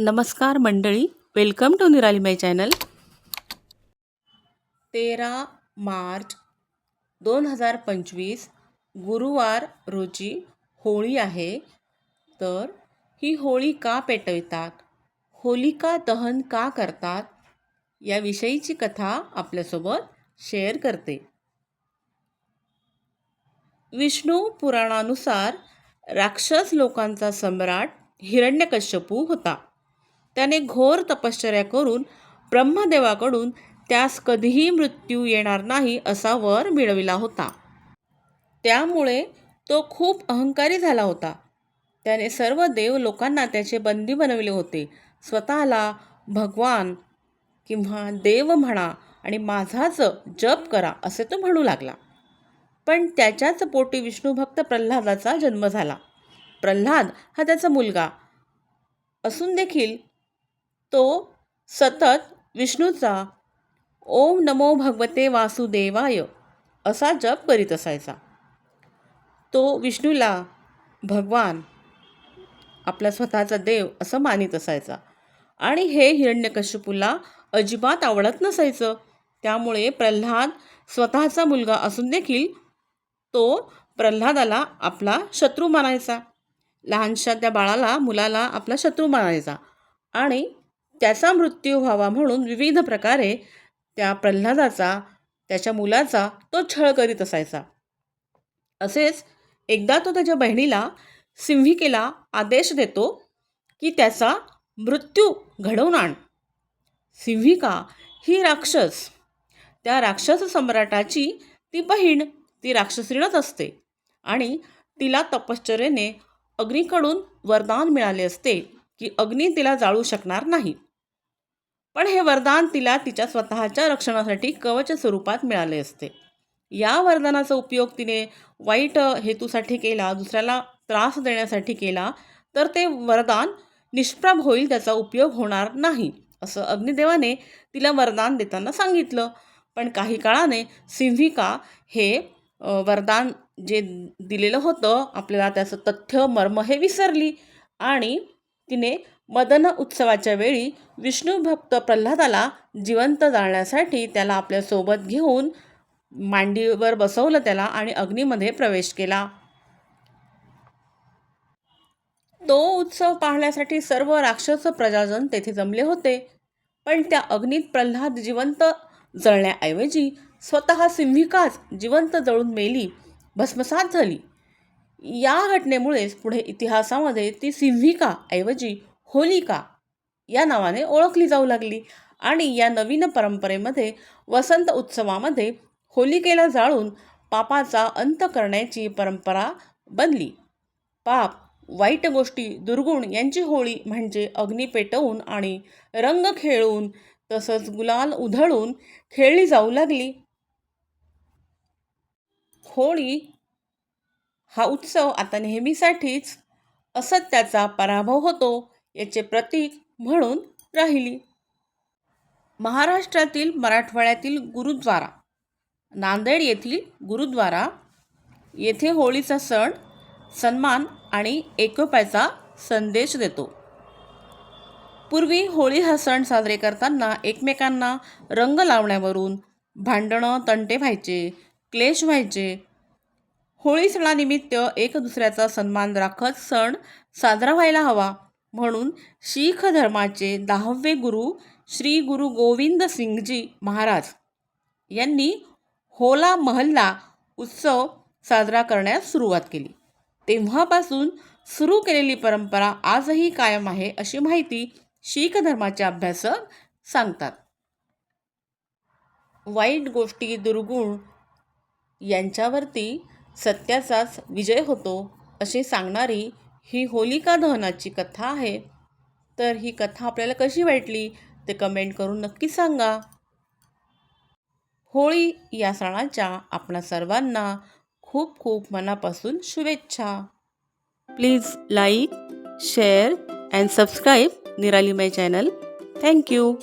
नमस्कार मंडळी welcome to निराली माय चॅनल तेरा मार्च दोन हजार पंचवीस गुरुवार रोजी होळी आहे. तर ही होळी का पेटवितात? होलिका दहन का करतात? याविषयीची कथा आपल्यासोबत शेअर करते. विष्णू पुराणानुसार राक्षस लोकांचा सम्राट हिरण्यकश्यपू होता. त्याने घोर तपश्चर्या करून ब्रह्मदेवाकडून त्यास कधीही मृत्यू येणार नाही असा वर मिळविला होता. त्यामुळे तो खूप अहंकारी झाला होता. त्याने सर्व देव लोकांना त्याचे बंदी बनविले होते. स्वतःला भगवान किंवा देव म्हणा आणि माझाच जप करा असे तो म्हणू लागला. पण त्याच्याच पोटी विष्णूभक्त प्रल्हादाचा जन्म झाला. प्रल्हाद हा त्याचा मुलगा. असून देखील तो सतत विष्णूचा ओम नमो भगवते वासुदेवाय असा जप करीत असायचा. तो विष्णूला भगवान आपला स्वतःचा देव असं मानित असायचा. आणि हे हिरण्यकश्यपूला अजिबात आवडत नसायचं. त्यामुळे प्रल्हाद स्वतःचा मुलगा असून देखील तो प्रल्हादाला आपला शत्रू मानायचा. लहानशा त्या बाळाला मुलाला आपला शत्रू मानायचा. आणि त्याचा मृत्यू व्हावा म्हणून विविध प्रकारे त्या प्रल्हादाचा त्याच्या मुलाचा तो छळ करीत असायचा. असेच एकदा तो त्याच्या बहिणीला सिंहिकेला आदेश देतो की त्याचा मृत्यू घडवून आण. सिंहिका ही राक्षस. त्या राक्षस सम्राटाची ती बहीण ती राक्षसीणच असते आणि तिला तपश्चर्येने अग्नीकडून वरदान मिळाले असते की अग्नी तिला जाळू शकणार नाही. पण हे वरदान तिला तिच्या स्वतःच्या रक्षणासाठी कवच स्वरूपात मिळाले असते. या वरदानाचा उपयोग तिने वाईट हेतूसाठी केला दुसऱ्याला त्रास देण्यासाठी केला तर ते वरदान निष्प्रभ होईल त्याचा उपयोग होणार नाही असं अग्निदेवाने तिला वरदान देताना सांगितलं. पण काही काळाने सिंहिका हे वरदान जे दिलेलं होतं आपल्याला त्याचं तथ्य मर्म हे विसरली आणि तिने मदन उत्सवाच्या वेळी विष्णू भक्त प्रल्हादाला जिवंत जाळण्यासाठी त्याला आपल्यासोबत घेऊन मांडीवर बसवलं त्याला आणि अग्नीमध्ये प्रवेश केला. तो उत्सव पाहण्यासाठी सर्व राक्षस प्रजाजन तेथे जमले होते. पण त्या अग्नीत प्रल्हाद जिवंत जळण्याऐवजी स्वतः सिंहिकाच जिवंत जळून मेली भस्मसात झाली. या घटनेमुळेच पुढे इतिहासामध्ये ती सिंहिका ऐवजी होलिका या नावाने ओळखली जाऊ लागली. आणि या नवीन परंपरेमध्ये वसंत उत्सवामध्ये होलिकेला जाळून पापाचा अंत करण्याची परंपरा बनली. पाप वाईट गोष्टी दुर्गुण यांची होळी म्हणजे अग्नी पेटवून आणि रंग खेळून तसंच गुलाल उधळून खेळली जाऊ लागली. होळी हा उत्सव आता नेहमीसाठीच असत्याचा पराभव होतो. याचे प्रतीक म्हणून राहिली. महाराष्ट्रातील मराठवाड्यातील गुरुद्वारा. नांदेड येथील गुरुद्वारा. येथे होळीचा सण सन्मान आणि एकोप्याचा संदेश देतो. पूर्वी होळी हा सण साजरे करताना एकमेकांना रंग लावण्यावरून भांडणं तंटे व्हायचे क्लेश व्हायचे. होळी सणानिमित्त एक दुसऱ्याचा सन्मान राखत सण साजरा व्हायला हवा. म्हणून शीख धर्माचे दहावे गुरु श्री गुरु गोविंद सिंगजी महाराज यांनी होला महल्ला उत्सव साजरा करण्यास सुरुवात केली. तेव्हापासून सुरू केलेली परंपरा आजही कायम आहे अशी माहिती शीख धर्माचे अभ्यासक सांगतात. वाईट गोष्टी दुर्गुण यांच्यावरती सत्याचाच विजय होतो असे सांगणारी ही होलिका दहनाची कथा आहे. तर ही कथा आपल्याला कशी वाटली ते कमेंट करून नक्की सांगा. होळी या सणाच्या आपणा सर्वांना खूप खूप मनापासून शुभेच्छा. Please like share and subscribe Nirali my channel thank you